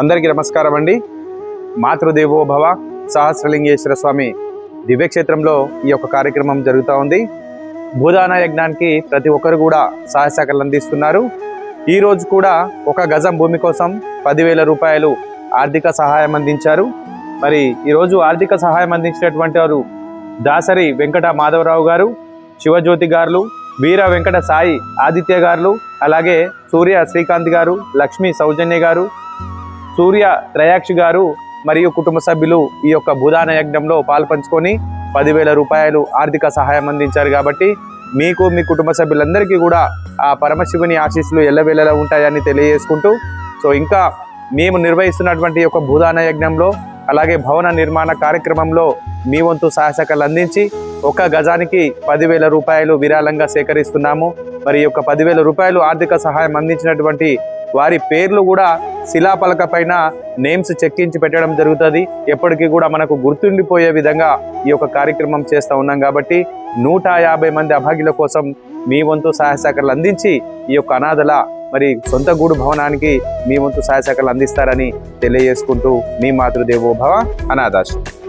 అందరికీ నమస్కారం అండి. మాతృదేవో భవ సహస్రలింగేశ్వర స్వామి దివ్యక్షేత్రంలో ఈ యొక్క కార్యక్రమం జరుగుతూ ఉంది. భూదాన యజ్ఞానికి ప్రతి ఒక్కరు కూడా సహాయ అందిస్తున్నారు. ఈరోజు కూడా ఒక గజం భూమి కోసం పదివేల రూపాయలు ఆర్థిక సహాయం అందించారు. మరి ఈరోజు ఆర్థిక సహాయం అందించినటువంటి వారు దాసరి వెంకట మాధవరావు గారు శివజ్యోతి గారు వీర వెంకట సాయి ఆదిత్య గారు అలాగే సూర్య శ్రీకాంత్ గారు లక్ష్మీ సౌజన్య గారు సూర్య త్రయాక్షి గారు మరియు కుటుంబ సభ్యులు ఈ యొక్క భూదాన యజ్ఞంలో పాల్పంచుకొని పదివేల రూపాయలు ఆర్థిక సహాయం అందించారు కాబట్టి మీకు మీ కుటుంబ సభ్యులందరికీ కూడా ఆ పరమశివుని ఆశీస్సులు ఎల్లవేళలా ఉంటాయని తెలియజేసుకుంటూ సో ఇంకా మేము నిర్వహిస్తున్నటువంటి ఈ యొక్క భూదాన యజ్ఞంలో అలాగే భవన నిర్మాణ కార్యక్రమంలో మీ వంతు సహాయసకాలు అందించి ఒక గజానికి పదివేల రూపాయలు విరాళంగా సేకరిస్తున్నాము. మరి ఈ యొక్క పదివేల రూపాయలు ఆర్థిక సహాయం అందించినటువంటి వారి పేర్లు కూడా శిలాపలక పైన నేమ్స్ చెక్కించి పెట్టడం జరుగుతుంది. ఎప్పటికీ కూడా మనకు గుర్తుండిపోయే విధంగా ఈ యొక్క కార్యక్రమం చేస్తూ ఉన్నాం కాబట్టి నూట యాభై మంది అభాగ్యుల కోసం మీ వంతు సహాయ సహకారాలు అందించి ఈ యొక్క అనాథల మరి సొంత గూడు భవనానికి మీ వంతు సహాయ సహకారాలు అందిస్తారని తెలియజేసుకుంటూ మీ మాతృదేవో భవ అనాథాశ్రమం.